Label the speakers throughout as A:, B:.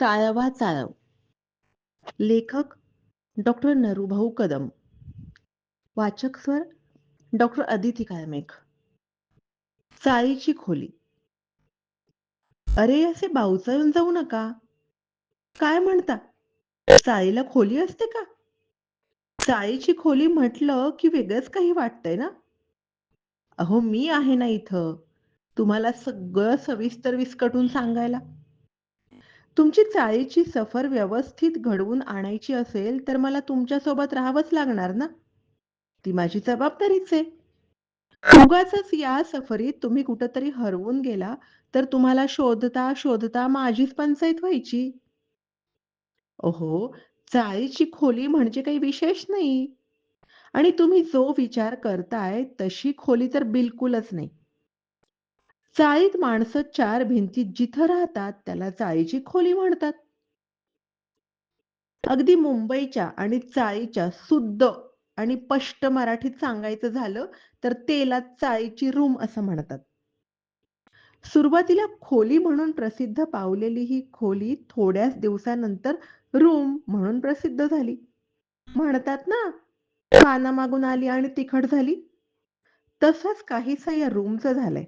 A: चाळवा चाळव. लेखक डॉक्टर नरुभाऊ कदम. वाचक स्वर डॉक्टर अदिती काळमेघ. चाळीची खोली. अरे असे बावचाळून जाऊ नका. काय म्हणता? चाळीला खोली असते का? चाळीची खोली म्हटलं की वेगळंच काही वाटतंय ना? अहो मी आहे ना इथं. तुम्हाला सगळं सविस्तर विस्कटून सांगायला. तुमची चाळीची सफर व्यवस्थित घडवून आणायची असेल तर मला तुमच्यासोबत राहावंच लागणार ना? ती माझी जबाबदारीच आहे. उगाच या सफरीत तुम्ही कुठंतरी हरवून गेला तर तुम्हाला शोधता शोधता माझीच पंचायत व्हायची. ओहो चाळीची खोली म्हणजे काही विशेष नाही. आणि तुम्ही जो विचार करताय तशी खोली तर बिलकुलच नाही. चाळीत माणसं चार भिंतीत जिथं राहतात त्याला चाळीची खोली म्हणतात. अगदी मुंबईच्या आणि चाळीच्या शुद्ध आणि स्पष्ट मराठीत सांगायचं झालं तर तेला चाळीची रूम असं म्हणतात. सुरुवातीला खोली म्हणून प्रसिद्ध पावलेली ही खोली थोड्याच दिवसानंतर रूम म्हणून प्रसिद्ध झाली. म्हणतात ना पाना मागून आली आणि तिखट झाली. तसंच काहीसा या रूमचं झालंय.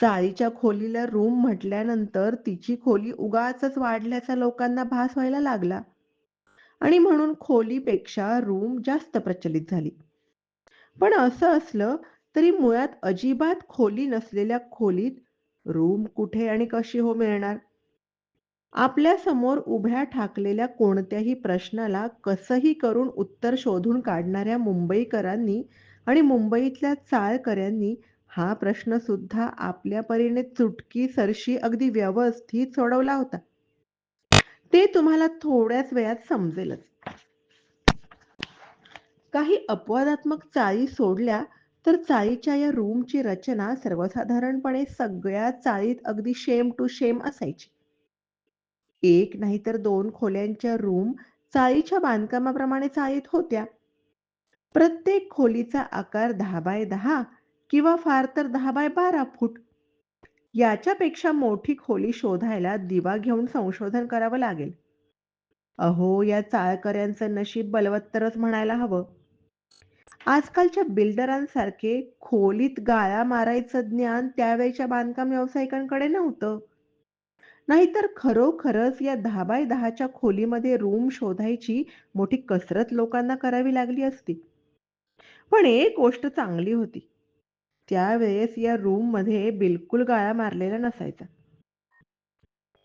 A: चाळीच्या खोलीला रूम म्हटल्यानंतर तिची खोली उगाचच वाढल्याचा लोकांना भास व्हायला लागला. आणि म्हणून खोलीपेक्षा रूम जास्त प्रचलित झाली. पण असं असलं तरी मुळात अजिबात खोली नसलेल्या खोलीत रूम कुठे आणि कशी हो मिळणार? आपल्यासमोर उभ्या ठाकलेल्या कोणत्याही प्रश्नाला कसंही करून उत्तर शोधून काढणाऱ्या मुंबईकरांनी आणि मुंबईतल्या चाळकऱ्यांनी हा प्रश्न सुद्धा आपल्या परीने चुटकी सरशी अगदी व्यवस्थित सोडवला होता. ते तुम्हाला थोड्याच वेळात समजेलच. काही अपवादात्मक चाळी सोडल्या तर चाळीच्या या रूमची रचना सर्वसाधारणपणे सगळ्या चाळीत अगदी शेम टू शेम असायची. एक नाहीतर दोन खोल्यांच्या रूम चाळीच्या बांधकामाप्रमाणे चाळीत होत्या. प्रत्येक खोलीचा आकार दहा बाय दहा किंवा फार तर दहा बाय बारा फूट. याच्यापेक्षा मोठी खोली शोधायला दिवा घेऊन संशोधन करावं लागेल. अहो या चाळकऱ्यांचं नशीब बलवत्तरच म्हणायला हवं. आजकालच्या बिल्डरांसारखे खोलीत गाळा मारायचं ज्ञान त्यावेळच्या बांधकाम व्यावसायिकांकडे नव्हतं. नाहीतर खरोखरच या दहा बाय दहाच्या खोलीमध्ये रूम शोधायची मोठी कसरत लोकांना करावी लागली असती. पण एक गोष्ट चांगली होती. त्यावेळेस या रूममध्ये बिलकुल गाळा मारलेला नसायचा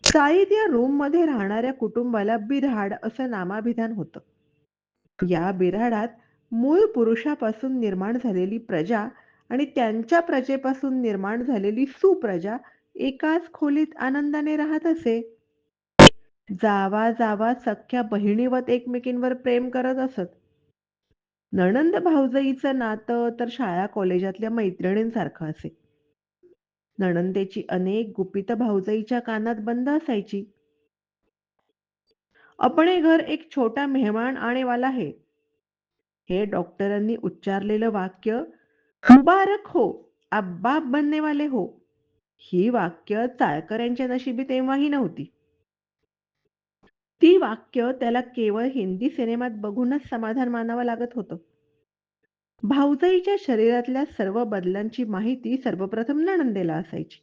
A: चाळीत या रूममध्ये राहणाऱ्या कुटुंबाला बिऱ्हाड असं नामाभिधान होतं. या बिऱ्हाडात मूळ पुरुषापासून निर्माण झालेली प्रजा आणि त्यांच्या प्रजेपासून निर्माण झालेली सुप्रजा एकाच खोलीत आनंदाने राहत असे. जावा जावा सख्या बहिणीवत एकमेकींवर प्रेम करत असत. नणंद भाऊजाईचं नातं तर शाळा कॉलेजातल्या मैत्रिणींसारखं असे. नणंदेची अनेक गुपित भाऊजाईच्या कानात बंद असायची. अपने घर एक छोटा मेहमान आणेवाला आहे. हे डॉक्टरांनी उच्चारलेलं वाक्य मुबारक हो अब्बा बनने वाले हो. ही वाक्य चाळकऱ्यांच्या नशिबी तेव्हाही नव्हती. ती वाक्य त्याला केवळ हिंदी सिनेमात बघूनच समाधान मानावं लागत होतं. भाऊजाईच्या शरीरातल्या सर्व बदलांची माहिती सर्वप्रथम नणंदेला असायची.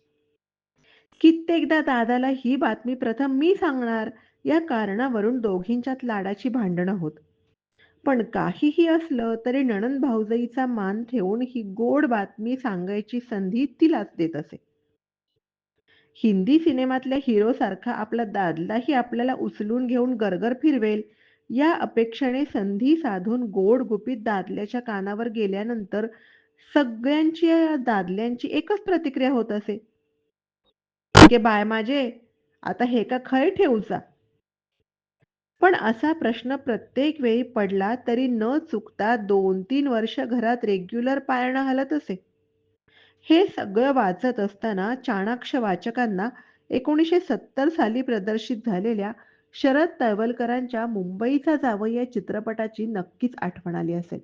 A: कित्येकदा दादाला ही बातमी प्रथम मी सांगणार या कारणावरून दोघींच्यात लाडाची भांडणं होत. पण काहीही असलं तरी नणंद भाऊजाईचा मान ठेवून ही गोड बातमी सांगायची संधी तिलाच देत असे. हिंदी सिनेमातल्या हिरो सारखा आपला दादलाही आपल्याला उचलून घेऊन गरगर फिरवेल या अपेक्षेने संधी साधून गोड गुपित दादल्याच्या कानावर गेल्यानंतर सगळ्यांची दादल्यांची एकच प्रतिक्रिया होत असे. के बाय माझे आता हे का खय ठेवूचा पण असा प्रश्न प्रत्येक वेळी पडला तरी न चुकता दोन तीन वर्ष घरात रेग्युलर पाळणं हलत असे. हे सगळं वाचत असताना चाणाक्ष वाचकांना एकोणीसशे सत्तर साली प्रदर्शित झालेल्या शरद तळवलकरांच्या मुंबईचा जावं या चित्रपटाची नक्कीच आठवण आली असेल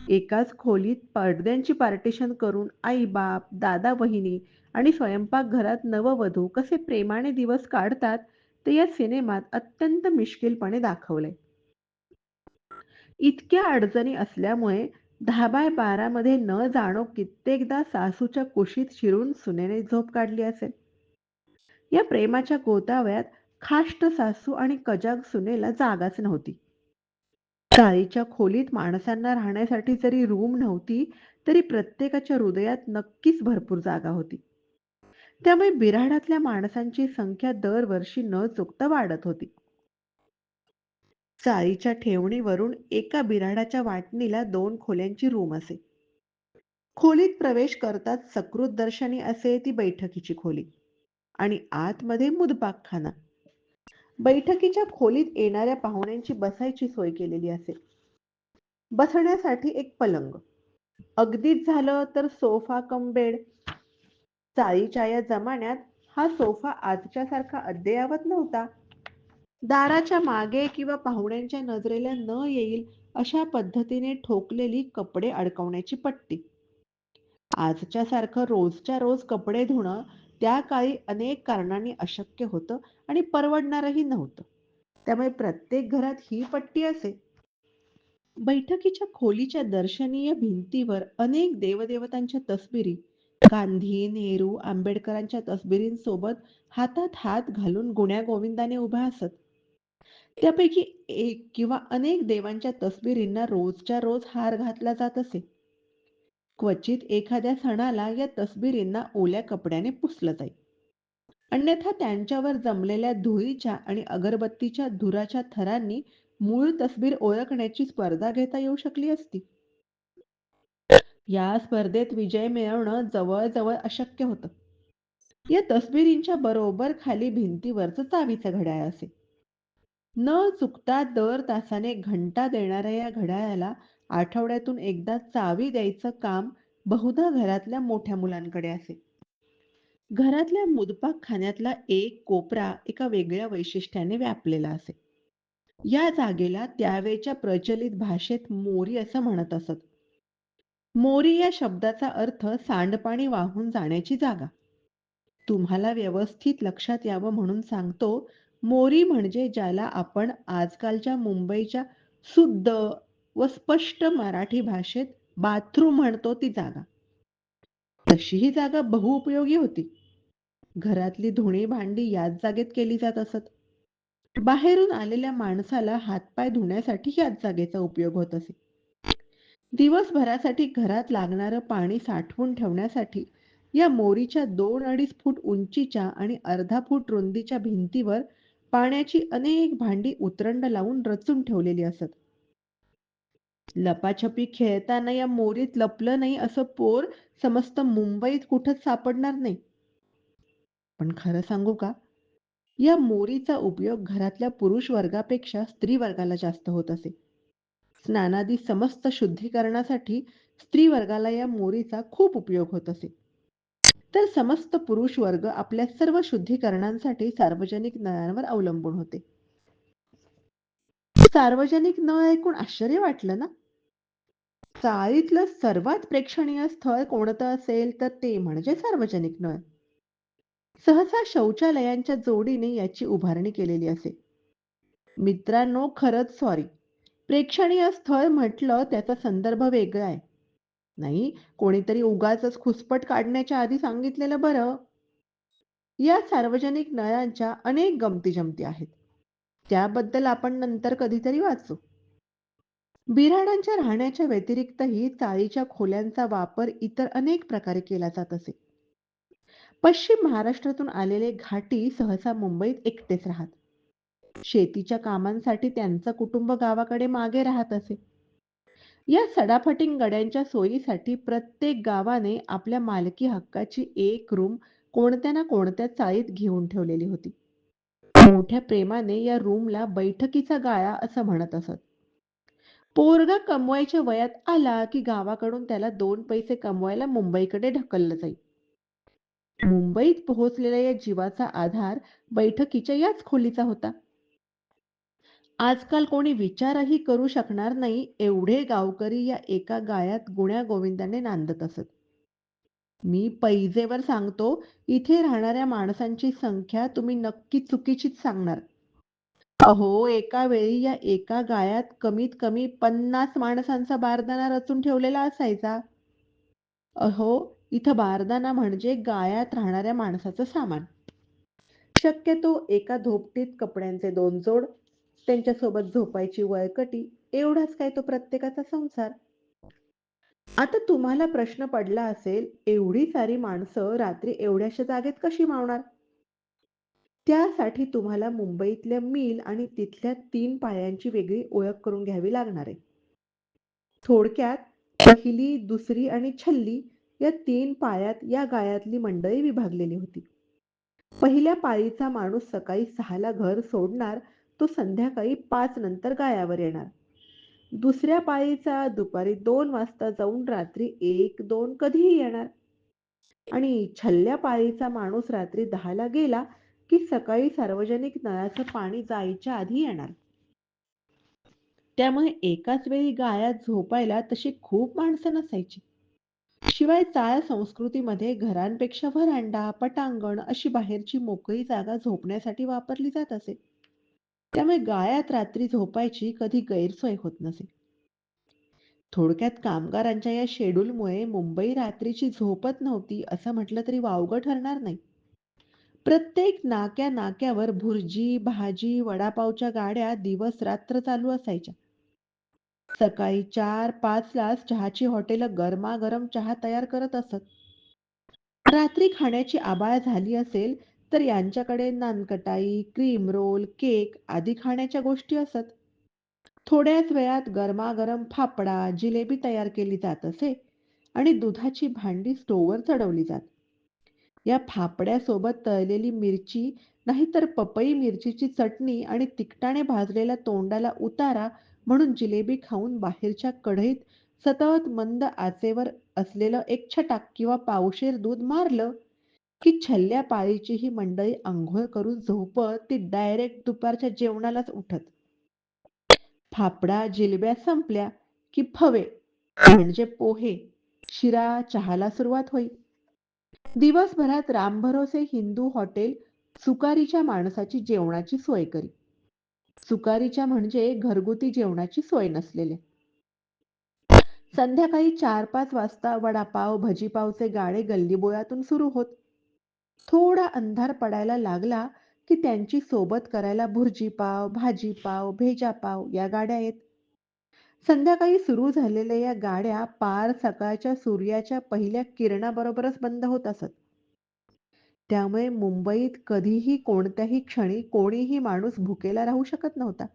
A: एकाच खोलीत पडद्यांची पार्टिशन करून आई बाप दादा वहिनी आणि स्वयंपाकघरात नववधू कसे प्रेमाने दिवस काढतात ते या सिनेमात अत्यंत मिश्किलपणे दाखवले. इतक्या अडचणी असल्यामुळे दहा बाय 12 मध्ये न जाणो कित्येकदा सासूच्या कुशीत शिरून सुनेने झोप काढली असेल. या प्रेमाच्या गोतावयात खाष्ट सासू आणि कजाग सुनेला जागाच नव्हती. चाळीच्या खोलीत माणसांना राहण्यासाठी जरी रूम नव्हती, तरी प्रत्येकाच्या हृदयात नक्कीच भरपूर जागा होती. त्यामुळे बिऱ्हाडातल्या माणसांची संख्या दरवर्षी न चुकता वाढत होती. चाळीच्या ठेवणीवरून एका बिराडाच्या वाटणीला दोन खोल्यांची रूम असे. खोलीत प्रवेश करताच सकृत दर्शनी असे ती बैठकीची खोली आणि आतमध्ये मुदपाकखाना. बैठकीच्या खोलीत येणाऱ्या पाहुण्यांची बसायची सोय केलेली असे. बसण्यासाठी एक पलंग. अगदीच झालं तर सोफा कम बेड. चाळीच्या या जमान्यात हा सोफा आजच्यासारखा अद्ययावत नव्हता. दाराच्या मागे किंवा पाहुण्यांच्या नजरेला न येईल अशा पद्धतीने ठोकलेली कपडे अडकवण्याची पट्टी. आजच्या सारखं रोजच्या रोज कपडे धुणं त्या काळी अनेक कारणांनी अशक्य होतं आणि परवडणारही नव्हतं. त्यामुळे प्रत्येक घरात ही पट्टी असे. बैठकीच्या खोलीच्या दर्शनीय भिंतीवर अनेक देवदेवतांच्या तस्बिरी गांधी, नेहरू, आंबेडकरांच्या तस्बिरींसोबत हातात हात घालून गुण्यागोविंदाने उभ्या असत. त्यापैकी एक किंवा अनेक देवांच्या तसबिरींना रोजच्या रोज हार घातला जात असे. क्वचित एखाद्या सणाला या तस्बिरींना ओल्या कपड्याने पुसलं जाई. अन्यथा त्यांच्यावर जमलेल्या धुळीच्या आणि अगरबत्तीच्या धुराच्या थरांनी मूळ तस्बीर ओळखण्याची स्पर्धा घेता येऊ शकली असती. या स्पर्धेत विजय मिळवणं जवळजवळ अशक्य होतं. या तस्बिरींच्या बरोबर खाली भिंतीवरचं चावीचं घड्याळ असे. न चुकता दर तासाने घंटा देणाऱ्या या घड्याळाला आठवड्यातून एकदा चावी द्यायचं काम बहुधा घरातल्या मोठ्या मुलांकडे असे. घरातल्या मुदपाकखान्यातला एक कोपरा एका वेगळ्या वैशिष्ट्याने व्यापलेला असे. या जागेला त्यावेळच्या प्रचलित भाषेत मोरी असं म्हणत असत. मोरी या शब्दाचा अर्थ सांडपाणी वाहून जाण्याची जागा. तुम्हाला व्यवस्थित लक्षात यावं म्हणून सांगतो, मोरी म्हणजे ज्याला आपण आजकालच्या मुंबईच्या शुद्ध व स्पष्ट मराठी भाषेत बाथरूम म्हणतो ती जागा. तशी ही जागा बहुउपयोगी होती. घरातली धुणी भांडी याच जागेत केली जात असत. बाहेरून आलेल्या माणसाला हातपाय धुण्यासाठी याच जागेचा उपयोग होत असे. दिवसभरासाठी घरात लागणारं पाणी साठवून ठेवण्यासाठी या मोरीच्या दोन अडीच फूट उंचीच्या आणि अर्धा फूट रुंदीच्या भिंतीवर पाण्याची अनेक भांडी उतरंड लावून रचून ठेवलेली असत. लपाछपी खेळताना या मोरीत लपलं नाही असं पोर समस्त मुंबईत कुठंच सापडणार नाही. पण खरं सांगू का? या मोरीचा उपयोग घरातल्या पुरुष वर्गापेक्षा स्त्री वर्गाला जास्त होत असे. स्नानादी समस्त शुद्धीकरणासाठी स्त्री वर्गाला या मोरीचा खूप उपयोग होत असे. तर समस्त पुरुष वर्ग आपल्या सर्व शुद्धीकरणांसाठी सार्वजनिक नळांवर अवलंबून होते. सार्वजनिक नळ ऐकून आश्चर्य वाटलं ना? चाळीतलं सर्वात प्रेक्षणीय स्थळ कोणतं असेल तर ते म्हणजे सार्वजनिक नळ. सहसा शौचालयांच्या जोडीने याची उभारणी केलेली असे. मित्रांनो खरंच सॉरी. प्रेक्षणीय स्थळ म्हटलं त्याचा संदर्भ वेगळा आहे. नाही कोणीतरी उगाचच खुसपट काढण्याच्या आधी सांगितलेलं बरं. या सार्वजनिक नळांच्या अनेक गमती-जमती आहेत. त्याबद्दल आपण नंतर कधीतरी वाचू. बिऱ्हाडांच्या राहण्याच्या व्यतिरिक्तही चाळीच्या खोल्यांचा वापर इतर अनेक प्रकारे केला जात असे. पश्चिम महाराष्ट्रातून आलेले घाटी सहसा मुंबईत एकटेच राहत. शेतीच्या कामांसाठी त्यांचं कुटुंब गावाकडे मागे राहत असे. या सडाफटिंग गड्यांच्या सोयीसाठी प्रत्येक गावाने आपल्या मालकी हक्काची एक रूम कोणत्या ना कोणत्या चाळीत घेऊन ठेवलेली होती. मोठ्या प्रेमाने या रूमला बैठकीचा गाळा असं म्हणत असत. पोरगा कमवायच्या वयात आला की गावाकडून त्याला दोन पैसे कमवायला मुंबईकडे ढकललं जाईल मुंबईत पोहोचलेल्या या जीवाचा आधार बैठकीच्या याच खोलीचा होता. आजकाल कोणी विचारही करू शकणार नाही एवढे गावकरी या एका गाळ्यात गोविंदाने नांदत असत. मी पैजेवर सांगतो, इथे राहणाऱ्या माणसांची संख्या तुम्ही नक्की चुकीचीच सांगणार. अहो, एका वेळी या एका गायात कमीत कमी 50 माणसांचा बारदाना रचून ठेवलेला असायचा. अहो, इथं बारदाना म्हणजे गायात राहणाऱ्या माणसाचं सामान. शक्यतो एका धोपटीत कपड्यांचे दोन जोड, त्यांच्यासोबत झोपायची वळकटी, एवढाच काय तो प्रत्येकाचा संसार. आता तुम्हाला प्रश्न पडला असेल, एवढी सारी माणसं रात्री एवढ्याशा जागेत कशी मावणार? त्यासाठी तुम्हाला मुंबईतल्या मिल आणि तिथल्या तीन पाळ्यांची वेगळी ओळख करून घ्यावी लागणार आहे. थोडक्यात पहिली, दुसरी आणि छल्ली या तीन पाळ्यात या गायातली मंडळी विभागलेली होती. पहिल्या पाळीचा माणूस सकाळी सहाला घर सोडणार, तो संध्याकाळी पाच नंतर गायावर येणार. दुसऱ्या पाळीचा दुपारी दोन वाजता जाऊन रात्री 1-2 कधीही येणार. आणि छल्ल्या पाळीचा माणूस रात्री 10ला गेला की सकाळी सार्वजनिक नळाचं पाणी जायच्या आधी येणार. त्यामुळे एकाच वेळी गायात झोपायला तशी खूप माणसं नसायची. शिवाय चाळ संस्कृतीमध्ये घरांपेक्षा व्हरांडा, पटांगण अशी बाहेरची मोकळी जागा झोपण्यासाठी वापरली जात असे. त्यामुळे गाळ्यात रात्री झोपायची कधी गैरसोय होत नसे. थोडक्यात कामगारांच्या या शेड्यूलमुळे मुंबई रात्रीची झोपत नव्हती असं म्हटलं तरी वावगं ठरणार नाही. प्रत्येक नाक्या-नाक्यावर भुर्जी, भाजी, वडापावच्या गाड्या दिवस-रात्र चालू असायच्या. सकाळी 4-5 लाच चहाची हॉटेलं गरमागरम चहा तयार करत असत. रात्री खाण्याची आबाळ झाली असेल तर यांच्याकडे नानकटाई, क्रीम रोल, केक आदी खाण्याच्या गोष्टी असत. थोड्याच वेळात गरमागरम फाफडा, जिलेबी तयार केली जात असे आणि दुधाची भांडी स्टोवर चढवली जात. या फापड्यासोबत तळलेली मिरची नाहीतर पपई मिरचीची चटणी आणि तिखटाने भाजलेल्या तोंडाला उतारा म्हणून जिलेबी खाऊन बाहेरच्या कढईत सतत मंद आचेवर असलेलं एक छटाक किंवा पावशेर दूध मारलं की छल्ल्या पाळीची ही मंडळी आंघोळ करून झोपत ती डायरेक्ट दुपारच्या जेवणालाच उठत. फाफडा, जिलब्या संपल्या की फवे म्हणजे पोहे, शिरा, चहाला सुरुवात होई. दिवसभरात रामभरोसे हिंदू हॉटेल सुकारीच्या माणसाची जेवणाची सोय करी. सुकारीच्या म्हणजे घरगुती जेवणाची सोय नसलेले. संध्याकाळी 4-5 वाजता वडापाव, भजीपावचे गाळे गल्लीबोळातून सुरू होत. थोडा अंधार पडायला लागला की त्यांची सोबत करायला भुर्जीपाव, भाजीपाव, भेजापाव या गाड्या येत. संध्याकाळी सुरू झालेल्या या गाड्या पार सकाळच्या सूर्याच्या पहिल्या किरणाबरोबरच बंद होत असत. त्यामुळे मुंबईत कधीही कोणत्याही क्षणी कोणीही माणूस भुकेला राहू शकत नव्हता.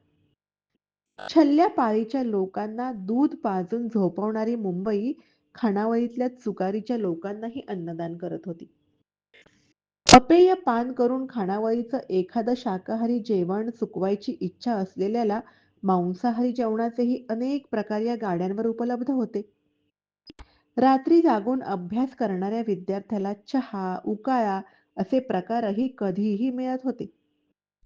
A: छल्ल्या पाळीच्या लोकांना दूध पाजून झोपवणारी मुंबई खानावळीतल्या चुकारीच्या लोकांनाही अन्नदान करत होती. अपेय पान करून खानावळीचं एखादं शाकाहारी जेवण चुकवायची इच्छा असलेल्याला मांसाहारी जेवणाचेही अनेक प्रकार या गाड्यांवर उपलब्ध होते. रात्री जागून अभ्यास करणाऱ्या विद्यार्थ्याला चहा, उकाळा असे प्रकारही कधीही मिळत होते.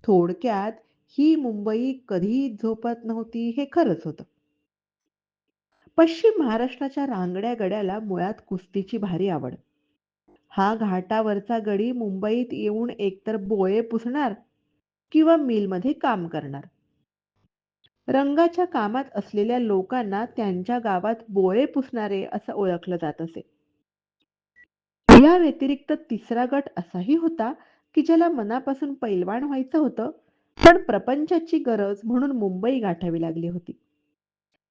A: थोडक्यात ही मुंबई कधीही झोपत नव्हती हे खरंच होतं. पश्चिम महाराष्ट्राच्या रांगड्या गड्याला मुळात कुस्तीची भारी आवड. हा घाटावरचा गडी मुंबईत येऊन एकतर बोळे पुसणार किंवा मिलमध्ये काम करणार. रंगाच्या कामात असलेल्या लोकांना त्यांच्या गावात बोळे पुसणारे असं ओळखलं जात असे. या व्यतिरिक्त तिसरा गट असाही होता की ज्याला मनापासून पैलवान व्हायचं होतं, पण प्रपंचाची गरज म्हणून मुंबई गाठावी लागली होती.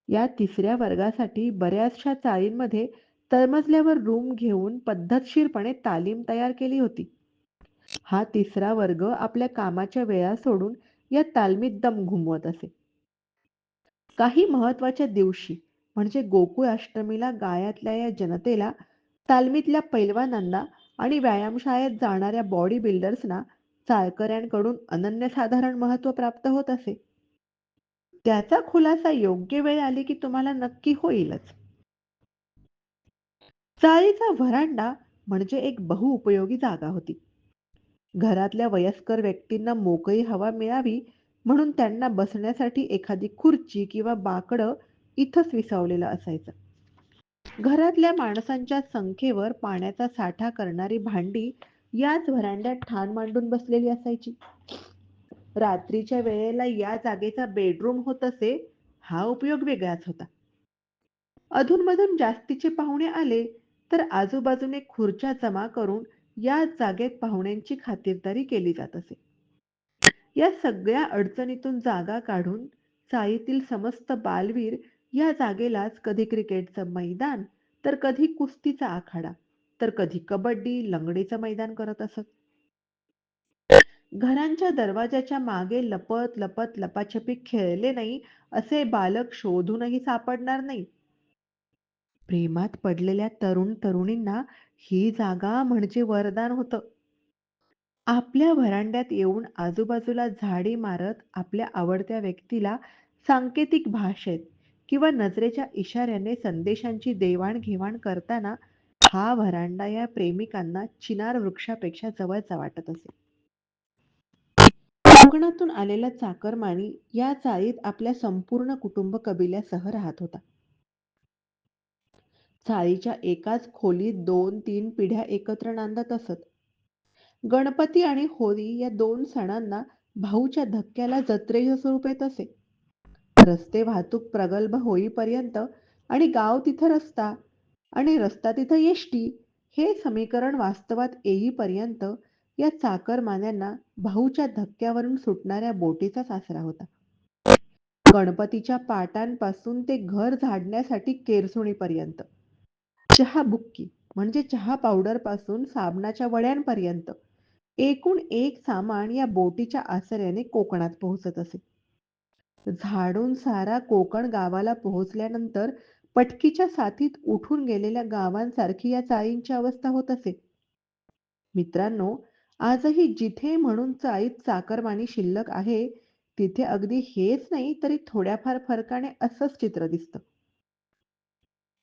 A: या तिसऱ्या वर्गासाठी बऱ्याचशा चाळींमध्ये तळमजल्यावर रूम घेऊन पद्धतशीरपणे तालीम तयार केली होती. हा तिसरा वर्ग आपल्या कामाच्या वेळा सोडून या तालमीत दम घुमवत असे. काही महत्त्वाच्या दिवशी म्हणजे गोकुळ अष्टमीला गायातल्या या जनतेला तालमीतल्या पैलवानांना आणि व्यायामशाळेत जाणाऱ्या बॉडी बिल्डर्सना चाळकऱ्यांकडून अनन्यसाधारण महत्त्व प्राप्त होत असे. त्याचा खुलासा योग्य वेळ आली की तुम्हाला नक्की होईलच. चाळीचा व्हरांडा म्हणजे एक बहुउपयोगी जागा होती. घरातल्या वयस्कर व्यक्तींना मोकळी हवा मिळावी म्हणून त्यांना बसण्यासाठी एखादी खुर्ची किंवा बाकडं इथंच विसावलेलं असायचं. घरातल्या माणसांच्या संख्येवर पाण्याचा साठा करणारी भांडी याच व्हरांड्यात ठाण मांडून बसलेली असायची रात्रीच्या वेळेला या जागेचा बेडरूम होत असे हा उपयोग वेगळाच होता अधूनमधून जास्तीचे पाहुणे आले तर आजूबाजूने खुर्च्या जमा करून या जागेत पाहुण्यांची खातिरदारी केली जात असे. या सगळ्या अडचणीतून जागा काढून चाळीतील समस्त बालवीर या जागेलाच कधी क्रिकेटचं मैदान तर कधी कुस्तीचा आखाडा तर कधी कबड्डी लंगडीचं मैदान करत असत. घरांच्या दरवाजाच्या मागे लपत लपत लपाछपी खेळले नाही असे बालक शोधूनही सापडणार नाही. प्रेमात पडलेल्या तरुण तरुणींना ही जागा म्हणजे वरदान होतं. आपल्या व्हरांड्यात येऊन आजूबाजूला झाडी मारत आपल्या आवडत्या व्यक्तीला सांकेतिक भाषेत किंवा नजरेच्या इशाऱ्याने संदेशांची देवाणघेवाण करताना हा व्हरांडा या प्रेमिकांना चिनार वृक्षापेक्षा जवळचा वाटत असे. कोकणातून आलेला चाकरमानी या चाळीत आपल्या संपूर्ण कुटुंब कबिल्यासह राहत होता. चाळीच्या एकाच खोलीत दोन तीन पिढ्या एकत्र नांदत असत. गणपती आणि होळी या दोन सणांना भाऊच्या धक्क्याला जत्रेय स्वरूप येत असे रस्ते वाहतूक प्रगल्भ होईपर्यंत आणि गाव तिथं रस्ता आणि रस्ता तिथं येष्टी हे समीकरण वास्तवात येईपर्यंत या चाकरमान्यांना भाऊच्या धक्क्यावरून सुटणाऱ्या बोटीचा सासरा होता. गणपतीच्या पाटांपासून ते घर झाडण्यासाठी केरसुणीपर्यंत. चहा बुक्की म्हणजे चहा पावडरपासून साबणाच्या वड्यांपर्यंत. एकूण एक सामान या बोटीच्या आसऱ्याने कोकणात पोहोचत असे. झाडून सारा कोकण गावाला पोहोचल्यानंतर पटकीच्या साथीत उठून गेलेल्या गावांसारखी या चाळींची अवस्था होत असे. मित्रांनो आजही जिथे म्हणून चाळीत चाकरमानी शिल्लक आहे तिथे अगदी हेच नाही तरी थोड्याफार फरकाने असंच चित्र दिसतं.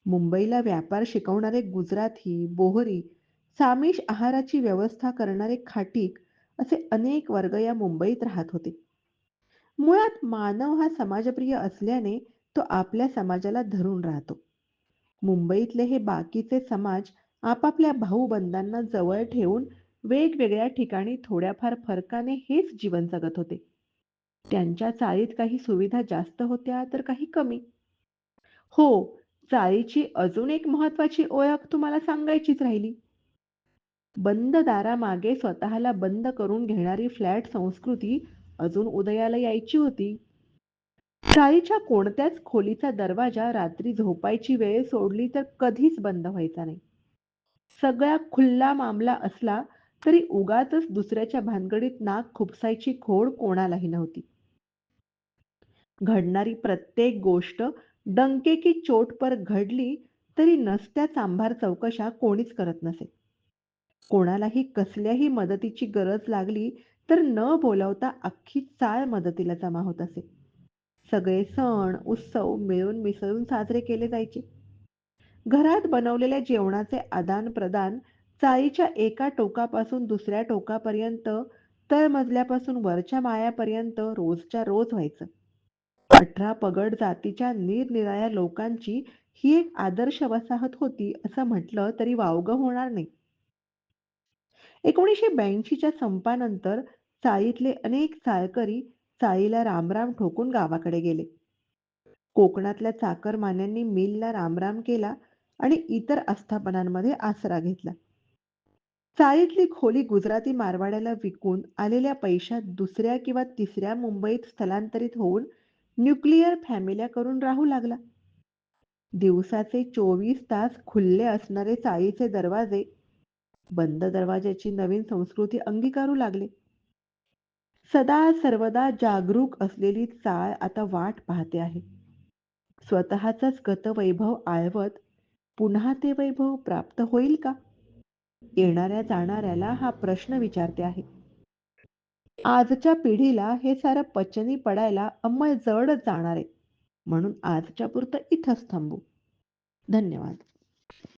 A: मुंबईला व्यापार शिकवणारे गुजराती बोहरी सामिश आहाराची व्यवस्था करणारे खाटीक असे अनेक वर्ग या मुंबईत राहत होते. मुळात मानव हा समाजप्रिय असल्याने तो आपल्या समाजाला धरून राहतो. मुंबईतले हे बाकीचे समाज आपापल्या भाऊबंधांना जवळ ठेवून वेगवेगळ्या ठिकाणी थोड्याफार फरकाने हेच जीवन जगत होते. त्यांच्या चाळीत काही सुविधा जास्त होत्या तर काही कमी. हो चाळीची अजून एक महत्वाची ओळख तुम्हाला सांगायचीच राहिली. बंद दारामागे स्वतःला बंद करून घेणारी फ्लॅट संस्कृती अजून उदयाला यायची होती. चाळीच्या कोणत्याच खोलीचा दरवाजा रात्री झोपायची वेळ सोडली तर कधीच बंद व्हायचा नाही. सगळा खुल्ला मामला असला तरी उगाच दुसऱ्याच्या भानगडीत नाक खुपसायची खोड कोणालाही नव्हती. घडणारी प्रत्येक गोष्ट डंके की चोट पर घडली तरी नसत्या चांभार चौकशा कोणीच करत नसे. कोणालाही कसल्याही मदतीची गरज लागली तर न बोलावता अख्खी चाळ मदतीला जमा होत असे. सगळे सण उत्सव मिळून मिसळून साजरे केले जायचे. घरात बनवलेल्या जेवणाचे आदान प्रदान चाळीच्या एका टोकापासून दुसऱ्या टोकापर्यंत तळमजल्यापासून वरच्या मायापर्यंत रोजच्या रोज व्हायचं. अठरा पगड जातीच्या निरनिराळ्या लोकांची ही एक आदर्श वसाहत होती असं म्हटलं तरी वावगं होणार नाही. एकोणीसशे ब्याऐंशीच्या संपानंतर चाळीतले अनेक चाळकरी चाळीला रामराम ठोकून गावाकडे गेले. कोकणातल्या चाकरमान्यांनी मिलला रामराम केला आणि इतर आस्थापनांमध्ये आसरा घेतला. चाळीतली खोली गुजराती मारवाड्याला विकून आलेल्या पैशात दुसऱ्या किंवा तिसऱ्या मुंबईत स्थलांतरित होऊन न्यूक्लिअर फॅमिल्या करून राहू लागला. दिवसाचे चोवीस तास खुल्ले असणारे चाळीचे दरवाजे बंद दरवाजाची नवीन संस्कृती अंगीकारू लागले. सदा सर्वदा जागरूक असलेली चाळ आता वाट पाहते आहे. स्वतःचाच गतवैभव आळवत पुन्हा ते वैभव प्राप्त होईल का? येणाऱ्या जाणाऱ्याला हा प्रश्न विचारते आहे. आजच्या पिढीला हे सारं पचनी पडायला अंमल जड जाणार आहे. म्हणून आजच्या पुरतं इथंच थांबू. धन्यवाद.